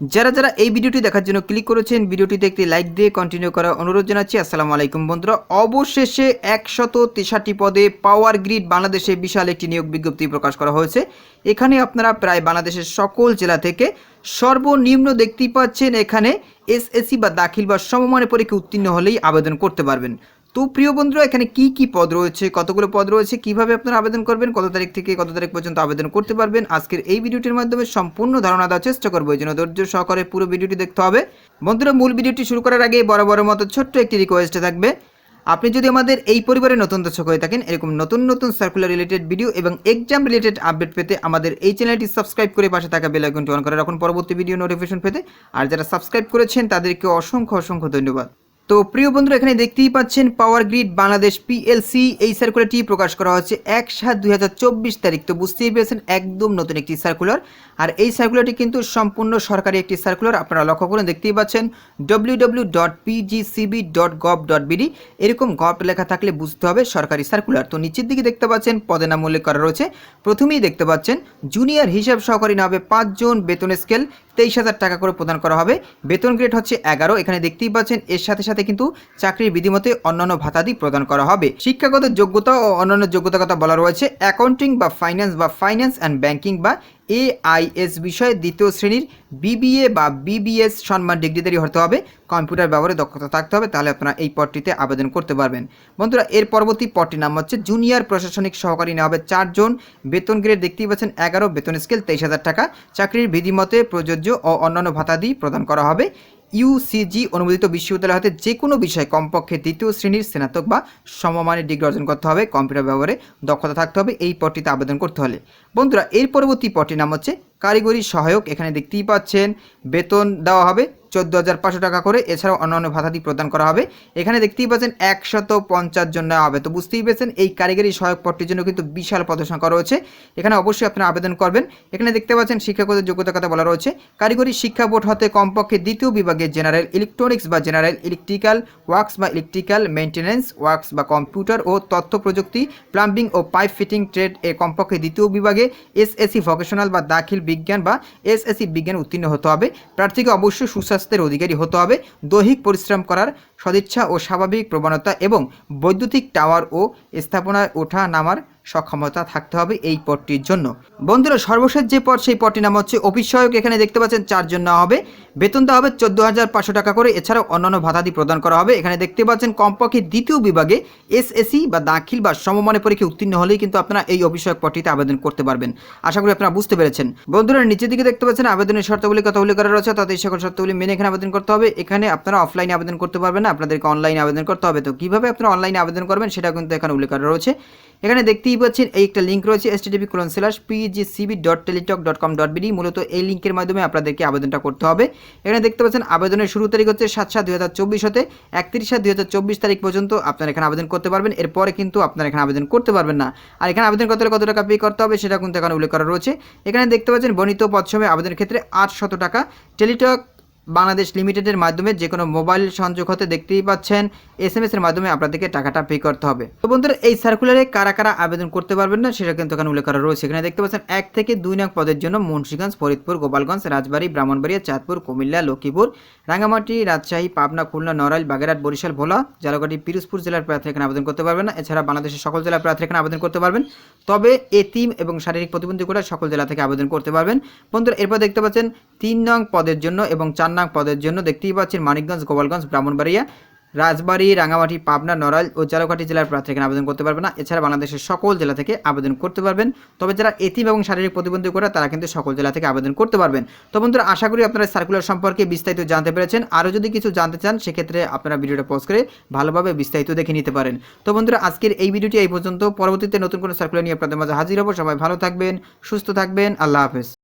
যারা যারা এই ভিডিওটি দেখার জন্য ক্লিক করেছেন, ভিডিওটিতে একটি লাইক দিয়ে কন্টিনিউ করার অনুরোধ জানাচ্ছি। আসসালামু আলাইকুম বন্ধুরা। অবশেষে একশত তেষট্টি পদে পাওয়ার গ্রিড বাংলাদেশে বিশাল একটি নিয়োগ বিজ্ঞপ্তি প্রকাশ করা হয়েছে। এখানে আপনারা প্রায় বাংলাদেশের সকল জেলা থেকে সর্বনিম্ন দেখতেই পাচ্ছেন, এখানে এসএসসি বা দাখিল বা সমমানের পরীক্ষা উত্তীর্ণ হলেই আবেদন করতে পারবেন। তো প্রিয় বন্ধুরা, এখানে কি কি পদ রয়েছে, কতগুলো পদ রয়েছে, কীভাবে আপনারা আবেদন করবেন, কত তারিখ থেকে কত তারিখ পর্যন্ত আবেদন করতে পারবেন, আজকের এই ভিডিওটির মাধ্যমে সম্পূর্ণ ধারণা দেওয়ার চেষ্টা করব। এই জন্য ধৈর্য সহকারে পুরো ভিডিওটি দেখতে হবে। বন্ধুরা, মূল ভিডিওটি শুরু করার আগে বড় মতো ছোট্ট একটি রিকোয়েস্ট থাকবে। আপনি যদি আমাদের এই পরিবারে নতুন দর্শক হয়ে থাকেন, এরকম নতুন নতুন সার্কুলার রিলেটেড ভিডিও এবং এক্সাম রিলেটেড আপডেট পেতে আমাদের এই চ্যানেলটি সাবস্ক্রাইব করে পাশে থাকা বেল আইকনটি অন করে রাখুন। পরবর্তী ভিডিও নোটিফিকেশন পেতে। আর যারা সাবস্ক্রাইব করেছেন, তাদেরকে অসংখ্য অসংখ্য ধন্যবাদ। তো প্রিয় বন্ধুরা, এখানে দেখতেই পাচ্ছেন পাওয়ার গ্রিড বাংলাদেশ পিএলসি এই সার্কুলারটি প্রকাশ করা হচ্ছে এক সাত দুই তারিখ। তো বুঝতেই পেরেছেন, একদম নতুন একটি সার্কুলার আর এই সার্কুলারটি কিন্তু সম্পূর্ণ সরকারি একটি সার্কুলার আপনারা লক্ষ্য করে দেখতেই পাচ্ছেন বিডি এরকম গভ লেখা থাকলে বুঝতে হবে সরকারি সার্কুলার তো নিচের দিকে দেখতে পাচ্ছেন, পদে নাম উল্লেখ করা রয়েছে। প্রথমেই দেখতে পাচ্ছেন জুনিয়র হিসাব সহকারী নামে পাঁচজন বেতন স্কেল তেইশ হাজার টাকা করে প্রদান করা হবে। বেতন গ্রেড হচ্ছে এগারো। এখানে দেখতেই পাচ্ছেন, এর সাথে সাথে কিন্তু চাকরির বিধিমতে অন্যান্য ভাতাদি প্রদান করা হবে। শিক্ষাগত যোগ্যতা ও অন্যান্য যোগ্যতার কথা বলা রয়েছে। অ্যাকাউন্টিং বা ফাইন্যান্স বা ফাইন্যান্স অ্যান্ড ব্যাঙ্কিং বা এআইএস বিষয়ে দ্বিতীয় শ্রেণির বিবিএ বা বিবিএস সম্মান ডিগ্রিধারী হতে হবে। কম্পিউটার ব্যবহারে দক্ষতা থাকতে হবে, তাহলে আপনারা এই পদটিতে আবেদন করতে পারবেন। বন্ধুরা, এর পরবর্তী পদটির নাম হচ্ছে জুনিয়র প্রশাসনিক সহকারী। নেওয়া হবে চারজন বেতন গ্রেড দেখতেই পাচ্ছেন এগারো, বেতন স্কেল তেইশ হাজার টাকা। চাকরির বিধিমতে প্রযোজ্য ও অন্যান্য ভাতাদি প্রদান করা হবে। ইউসিজি অনুমোদিত বিশ্ববিদ্যালয় হতে যে কোনো বিষয়ে কমপক্ষে দ্বিতীয় শ্রেণির স্নাতক বা সমমানের ডিগ্রি অর্জন করতে হবে, কম্পিউটার ব্যবহারে দক্ষতা থাকতে হবে, এই পদটিতে আবেদন করতে হলে। বন্ধুরা, এর পরবর্তী পদটির নাম হচ্ছে কারিগরি সহায়ক, এখানে দেখতেই পাচ্ছেন, বেতন দেওয়া হবে চোদ্দ হাজার পাঁচশো টাকা করে। এছাড়াও অন্যান্য ভাতাদি প্রদান করা হবে। এখানে দেখতেই পাচ্ছেন একশত পঞ্চাশ জন নেওয়া হবে। তো বুঝতেই পেরেছেন, এই কারিগরি সহায়ক পদটির জন্য কিন্তু বিশাল পদসংখ্যা রয়েছে। এখানে অবশ্যই আপনারা আবেদন করবেন। এখানে দেখতে পাচ্ছেন শিক্ষাগত যোগ্যতার কথা বলা রয়েছে। কারিগরি শিক্ষা বোর্ড হতে কমপক্ষে দ্বিতীয় বিভাগে জেনারেল ইলেকট্রনিক্স বা জেনারেল ইলেকট্রিক্যাল ওয়ার্কস বা ইলেকট্রিক্যাল মেনটেন্যান্স ওয়ার্কস বা কম্পিউটার ও তথ্য প্রযুক্তি, প্লাম্বিং ও পাইপ ফিটিং ট্রেড এ কমপক্ষে দ্বিতীয় বিভাগে এসএসসি ভোকেশনাল বা দাখিল বিজ্ঞান বা এসএসসি বিজ্ঞান উত্তীর্ণ হতে হবে। প্রার্থীকে অবশ্যই সুস্বাস্থ্যের অধিকারী হতে হবে। দৈহিক পরিশ্রম করার সদিচ্ছা ও স্বাভাবিক প্রবণতা এবং বৈদ্যুতিক টাওয়ার ও স্থাপনায় ওঠা নামার সক্ষমতা থাকতে হবে এই পদটির জন্য। বন্ধুরা, সর্বশেষ যে পদ, সেই পদটির নাম হচ্ছে অফিস সহায়ক। এখানে দেখতে পাচ্ছেন চারজন নেওয়া হবে। বেতন দেওয়া হবে চোদ্দ হাজার পাঁচশো টাকা করে। এছাড়াও অন্যান্য ভাতাদি প্রদান করা হবে। এখানে দেখতে পাচ্ছেন কমপক্ষে দ্বিতীয় বিভাগে এসএসসি বা দাখিল বা সমমানের পরীক্ষা উত্তীর্ণ হলেই কিন্তু আপনারা এই অফিসয়ক পদটিতে আবেদন করতে পারবেন। আশা করি আপনারা বুঝতে পেরেছেন। বন্ধুরা, নিচের দিকে দেখতে পাচ্ছেন আবেদনের শর্তাবলী কথা উল্লেখ করা রয়েছে তাদের সকল শর্তাবলী মেনে এখানে আবেদন করতে হবে। এখানে আপনারা অফলাইনে আবেদন করতে পারবেন না, আপনাদেরকে অনলাইনে আবেদন করতে হবে। তো কীভাবে আপনারা অনলাইনে আবেদন করবেন সেটা কিন্তু এখানে উল্লেখ করা রয়েছে। এখানে দেখতেই পাচ্ছেন, এই একটা লিঙ্ক রয়েছে S TV colon slash PGCB dot Teletalk dot com dot BD মূলত এই লিঙ্কের মাধ্যমে আপনাদেরকে আবেদনটা করতে হবে। এখানে দেখতে পাচ্ছেন, আবেদনের শুরু তারিখ হচ্ছে সাত সাত দুই হাজার চব্বিশ হতে একত্রিশ সাত দুই হাজার চব্বিশ তারিখ পর্যন্ত আপনারা এখানে আবেদন করতে পারবেন। এরপরে কিন্তু আপনারা এখানে আবেদন করতে পারবেন না। আর এখানে আবেদন করতে হলে কত টাকা পে করতে হবে সেটা কিন্তু এখানে উল্লেখ করা রয়েছে। এখানে দেখতে পাচ্ছেন, বর্ণিত পদসময় আবেদনের ক্ষেত্রে আটশত টাকা টেলিটক বাংলাদেশ লিমিটেডের মাধ্যমে যে কোনো মোবাইল সংযোগ হতে দেখতেই পাচ্ছেন এস এম এর মাধ্যমে আপনাদেরকে টাকাটা পে করতে হবে। তো বন্ধুরা, এই সার্কুলারে কারা কারা আবেদন করতে পারবেন না, সেটা কিন্তু এখানে উল্লেখ করা রয়েছে। এখানে দেখতে পাচ্ছেন, এক থেকে দুই নং পদের জন্য মুন্সিগঞ্জ, ফরিদপুর, গোপালগঞ্জ, রাজবাড়ী, ব্রাহ্মণবাড়িয়া, চাঁদপুর, কুমিল্লা, লক্ষ্মীপুর, রাঙ্গামাটি, রাজশাহী, পাবনা, খুলনা, নড়াইল, বাগেরহাট, বরিশাল, ভোলা জালকাটি পিরোজপুর জেলার প্রার্থী এখানে আবেদন করতে পারবেন না। এছাড়া বাংলাদেশের সকল জেলার প্রার্থী এখানে আবেদন করতে পারবেন। তবে এতিম এবং শারীরিক প্রতিবন্ধী সকল জেলা থেকে আবেদন করতে পারবেন। বন্ধুরা, এরপর দেখতে পাচ্ছেন, তিন নং পদের জন্য এবং চার নং পদের জন্য দেখতেই পাচ্ছেন মানিকগঞ্জ, গোপালগঞ্জ, ব্রাহ্মণবাড়িয়া, রাজবাড়ী, রাঙামাটি, পাবনা, নড়াইল ও জালকাঠি জেলার প্রার্থী আবেদন করতে পারবে না। এছাড়া বাংলাদেশের সকল জেলা থেকে আবেদন করতে পারবেন। তবে যারা এতিম এবং শারীরিক প্রতিবন্ধী করে, তারা কিন্তু সকল জেলা থেকে আবেদন করতে পারবেন। তো বন্ধুরা, আশা করি আপনারা সার্কুলার সম্পর্কে বিস্তারিত জানতে পেরেছেন। আরও যদি কিছু জানতে চান, সেক্ষেত্রে আপনারা ভিডিওটা পোস্ট করে ভালোভাবে বিস্তারিত দেখে নিতে পারেন। তো বন্ধুরা, আজকের এই ভিডিওটি এই পর্যন্ত। পরবর্তীতে নতুন কোনো সার্কুলার নিয়ে আপনাদের মাঝে হাজির হব। সবাই ভালো থাকবেন, সুস্থ থাকবেন। আল্লাহ হাফেজ।